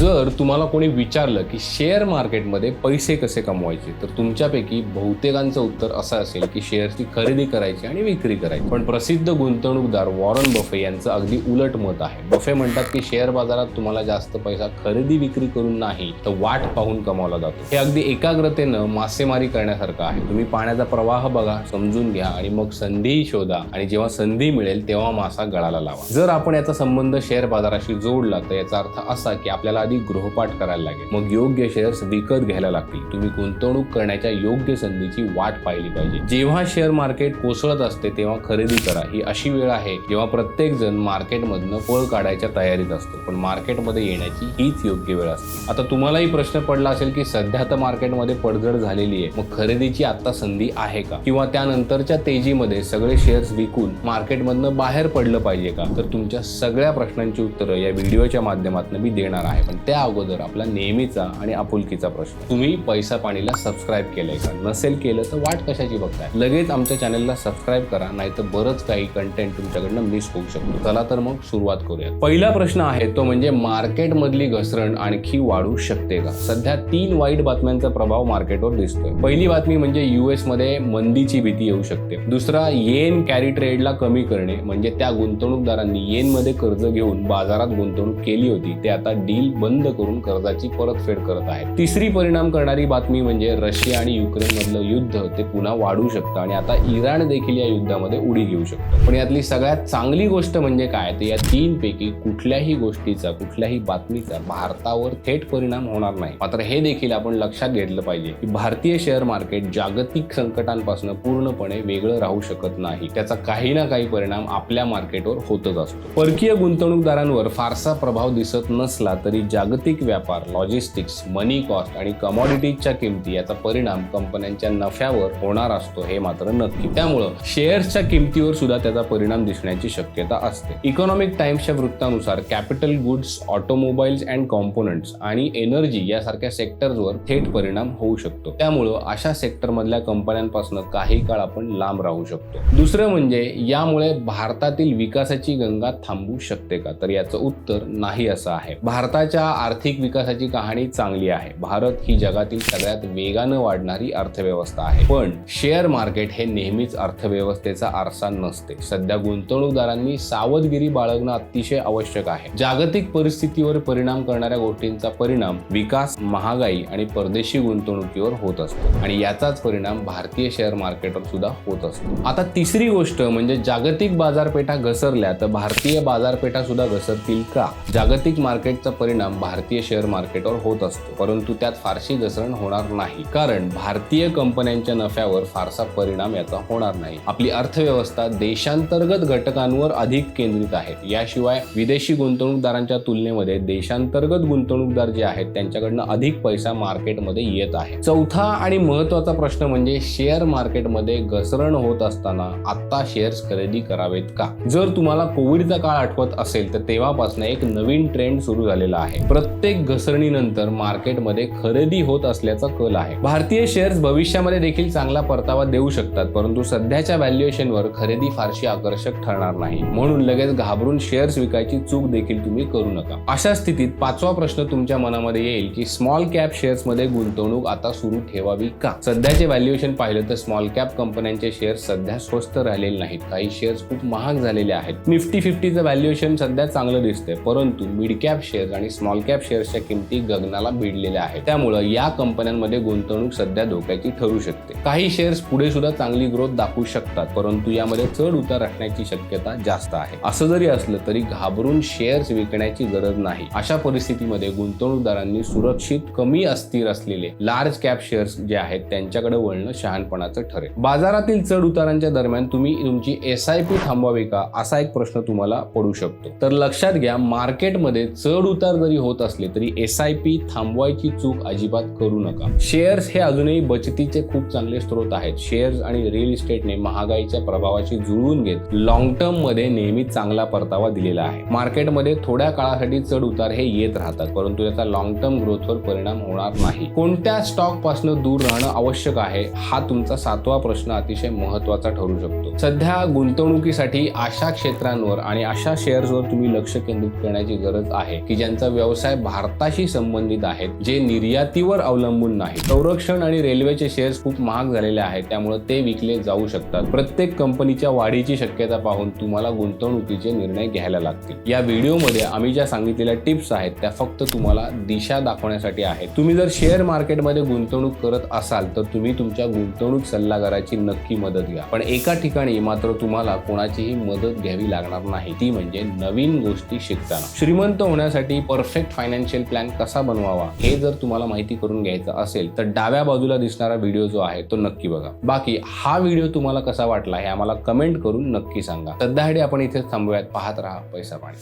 जर तुम्हाला कोणी विचारलं की शेअर मार्केटमध्ये पैसे कसे कमवायचे तर तुमच्यापैकी बहुतेकांचं उत्तर असं असेल की शेअर्सची खरेदी करायची आणि विक्री करायची. पण प्रसिद्ध गुंतवणूकदार वॉरन बफे यांचं अगदी उलट मत आहे. बफे म्हणतात की शेअर बाजारात तुम्हाला जास्त पैसा खरेदी विक्री करून नाही तर वाट पाहून कमावला जातो. हे अगदी एकाग्रतेनं मासेमारी करण्यासारखं आहे. तुम्ही पाण्याचा प्रवाह बघा समजून घ्या आणि मग संधी शोधा आणि जेव्हा संधी मिळेल तेव्हा मासा गळाला लावा. जर आपण याचा संबंध शेअर बाजाराशी जोडला तर याचा अर्थ असा की आपल्याला आधी गृहपाठ करायला लागेल. मग योग्य शेअर्स विकत घ्यायला लागतील. तुम्ही गुंतवणूक करण्याच्या योग्य संधीची वाट पाहिली पाहिजे. जेव्हा शेअर मार्केट कोसळत असते तेव्हा खरेदी करा. ही अशी वेळ आहे जेव्हा प्रत्येक जण मार्केटमधनं पळ काढायच्या तयारीत असतो. पण मार्केटमध्ये येण्याची हीच योग्य वेळ असते. आता तुम्हालाही प्रश्न पडला असेल की सध्या तर मार्केटमध्ये पडझड झालेली आहे. मग खरेदीची आता संधी आहे का? किंवा त्यानंतरच्या तेजीमध्ये सगळे शेअर्स विकून मार्केटमधनं बाहेर पडलं पाहिजे का? तर तुमच्या सगळ्या प्रश्नांची उत्तरं या व्हिडिओच्या माध्यमातून मी देणार आहे. पण त्या अगोदर आपला नेहमीचा आणि आपुलकीचा प्रश्न. तुम्ही पैसा पाणीला सबस्क्राईब केलंय का? नसेल केलं तर वाट कशाची बघताय? लगेच आमच्या चॅनलला सबस्क्राईब करा नाहीतर बरंच काही कंटेंट तुमच्याकडनं मिस होऊ शकतो. चला तर मग सुरुवात करूया पहिला प्रश्न आहे तो म्हणजे मार्केट मधली घसरण आणखी वाढू शकते का? सध्या तीन वाईट बातम्यांचा प्रभाव मार्केटवर दिसतोय. पहिली बातमी म्हणजे युएसमध्ये मंदीची भीती येऊ शकते. दुसरा येन कॅरी ट्रेडला कमी करणे म्हणजे त्या गुंतवणूकदारांनी येन मध्ये कर्ज घेऊन बाजारात गुंतवणूक केली होती. ते आता डील बंद करून कर्जाची परतफेड करत आहे तिसरी परिणाम करणारी बातमी म्हणजे रशिया आणि युक्रेन मधलं युद्ध ते पुन्हा वाढू शकतं आणि आता इराण देखील या युद्धामध्ये उडी घेऊ शकतं. पण यातली सगळ्यात चांगली गोष्ट म्हणजे काय? तर या तीन पैकी कुठल्याही गोष्टीचा कुठल्याही बातमीचा भारतावर थेट परिणाम होणार नाही. मात्र हे देखील आपण लक्षात घेतलं पाहिजे की भारतीय शेअर मार्केट जागतिक संकटांपासून पूर्णपणे वेगळं राहू शकत नाही. त्याचा काही ना काही परिणाम आपल्या मार्केटवर होतच असतो. परकीय गुंतवणूकदारांवर फारसा प्रभाव दिसत नसला तरी जागतिक व्यापार लॉजिस्टिक्स मनी कॉस्ट आणि कमॉडिटीजच्या किमती याचा परिणाम कंपन्यांच्या नफ्यावर होणार असतो हे मात्र नक्की. त्यामुळं शेअर्सच्या किमतीवर सुद्धा त्याचा परिणाम दिसण्याची शक्यता असते. इकॉनॉमिक टाइम्सच्या वृत्तानुसार capital goods automobiles and components आणि एनर्जी यासारख्या सेक्टर्सवर थेट परिणाम होऊ शकतो. त्यामुळं अशा सेक्टरमधल्या कंपन्यांपासून काही काळ आपण लांब राहू शकतो. दुसरं म्हणजे यामुळे भारतातील विकासाची गंगा थांबू शकते का? तर याचं उत्तर नाही असं आहे. भारताच्या आर्थिक विकासाची कहाणी चांगली आहे. भारत ही जगातील सगळ्यात वेगानं वाढणारी अर्थव्यवस्था आहे. पण शेअर मार्केट हे नेहमीच अर्थव्यवस्थेचा आरसा नसते. सध्या गुंतवणूकदारांनी सावधगिरी बाळगणं अतिशय आवश्यक आहे. जागतिक परिस्थितीवर परिणाम करणाऱ्या गोष्टींचा परिणाम विकास महागाई आणि परदेशी गुंतवणुकीवर होत असतो. आणि याचाच परिणाम भारतीय शेअर मार्केटवर सुद्धा होत असतो. आता तिसरी गोष्ट म्हणजे जागतिक बाजारपेठा घसरल्या तर भारतीय बाजारपेठा सुद्धा घसरतील का? जागतिक मार्केटचा परिणाम भारतीय शेअर मार्केटवर होत असतो. परंतु त्यात फारशी घसरण होणार नाही. कारण भारतीय कंपन्यांच्या नफ्यावर फारसा परिणाम याचा होणार नाही. आपली अर्थव्यवस्था देशांतर्गत घटकांवर अधिक केंद्रित आहे. याशिवाय विदेशी गुंतवणूकदारांच्या तुलनेमध्ये देशांतर्गत गुंतवणूकदार जे आहेत त्यांच्याकडनं अधिक पैसा मार्केटमध्ये येत आहे. चौथा आणि महत्त्वाचा प्रश्न म्हणजे शेअर मार्केटमध्ये घसरण होत असताना आता शेअर्स खरेदी करावेत का? जर तुम्हाला कोविडचा काळ आठवत असेल तर तेव्हापासून एक नवीन ट्रेंड सुरू झालेला आहे. प्रत्येक घसरणीनंतर मार्केटमध्ये खरेदी होत असल्याचा कल आहे. भारतीय शेअर्स भविष्यामध्ये देखील चांगला परतावा देऊ शकतात परंतु सध्याच्या व्हॅल्युएशनवर खरेदी फारशी आकर्षक ठरणार नाही. म्हणून लगेच घाबरून शेअर्स विकायची चूक देखील तुम्ही करू नका. अशा स्थितीत पाचवा प्रश्न तुमच्या मनामध्ये येईल की स्मॉल कॅप शेअर्समध्ये गुंतवणूक आता सुरू ठेवावी का? सध्याचे व्हॅल्युएशन पाहिलं तर स्मॉल कॅप कंपन्यांचे शेअर्स सध्या स्वस्त राहिलेले नाहीत. काही शेअर्स खूप महाग झालेले आहेत. निफ्टी फिफ्टीचं व्हॅल्युएशन सध्या चांगलं दिसतंय परंतु मिड कॅप शेअर्स आणि स्मॉल कॅप शेअर्सच्या किमती गगनाला भिडलेल्या आहेत. त्यामुळं या कंपन्यांमध्ये गुंतवणूक सध्या धोक्याची ठरू शकते. काही शेअर्स पुढे सुद्धा चांगली ग्रोथ दाखवू शकतात परंतु यामध्ये चढ उतार असण्याची शक्यता जास्त आहे. असं जरी असलं तरी घाबरून शेअर्स विकण्याची गरज नाही. अशा परिस्थितीमध्ये गुंतवणूकदारांनी सुरक्षित कमी अस्थिर असलेले लार्ज कॅप शेअर्स जे आहेत त्यांच्याकडे वळणं शहाणपणाचं ठरेल. बाजारातील चढ उतारांच्या दरम्यान तुम्ही तुमची एस आय पी थांबवावी का? असा एक प्रश्न तुम्हाला पडू शकतो. तर लक्षात घ्या मार्केटमध्ये चढ उतार जरी होत असले तरी एस आय पी थांबवायची चूक अजिबात करू नका. शेअर्स हे अजूनही बचतीचे खूप चांगले स्रोत आहेत. शेअर्स आणि रिअल इस्टेटने महागाईच्या प्रभावाशी जुळवून घेत लॉंग टर्ममध्ये नेहमी चांगला परतावा दिलेला आहे. मार्केटमध्ये थोड्या काळासाठी चढ उतार हे येत राहतात परंतु याचा लॉंग टर्म ग्रोथवर परिणाम होणार नाही. कोणत्या स्टॉकपासून दूर राहणं आवश्यक आहे हा तुमचा सातवा प्रश्न अतिशय महत्त्वाचा ठरू शकतो. सध्या गुंतवणुकीसाठी अशा क्षेत्रांवर आणि अशा शेअर्सवर तुम्ही लक्ष केंद्रित करण्याची गरज आहे की ज्यांचा व्यवसाय व्यवसाय भारताशी संबंधित आहेत जे निर्यातीवर अवलंबून नाही संरक्षण आणि रेल्वेचे शेअर्स खूप महाग झालेले आहेत त्यामुळे ते विकले जाऊ शकतात. प्रत्येक कंपनीच्या वाढीची शक्यता पाहून तुम्हाला गुंतवणुकीचे निर्णय घ्यायला लागतील. या व्हिडिओमध्ये आम्ही ज्या सांगितलेल्या टिप्स आहेत त्या फक्त तुम्हाला दिशा दाखवण्यासाठी आहेत. तुम्ही जर शेअर मार्केटमध्ये गुंतवणूक करत असाल तर तुम्ही तुमच्या गुंतवणूक सल्लागाराची नक्की मदत घ्या. पण एका ठिकाणी मात्र तुम्हाला कोणाचीही मदत घ्यावी लागणार नाही. ती म्हणजे नवीन गोष्टी शिकताना. श्रीमंत होण्यासाठी परफेक्ट फायनान्शियल प्लॅन कसा बनवावा हे जर तुम्हाला माहिती करून घ्यायचं असेल तर डाव्या बाजूला दिसणारा व्हिडिओ जो आहे तो नक्की बघा. बाकी हा व्हिडिओ तुम्हाला कसा वाटला हे आम्हाला कमेंट करून नक्की सांगा. सध्यासाठी आपण इथे थांबूयात पाहत राहा पैसा पाणी.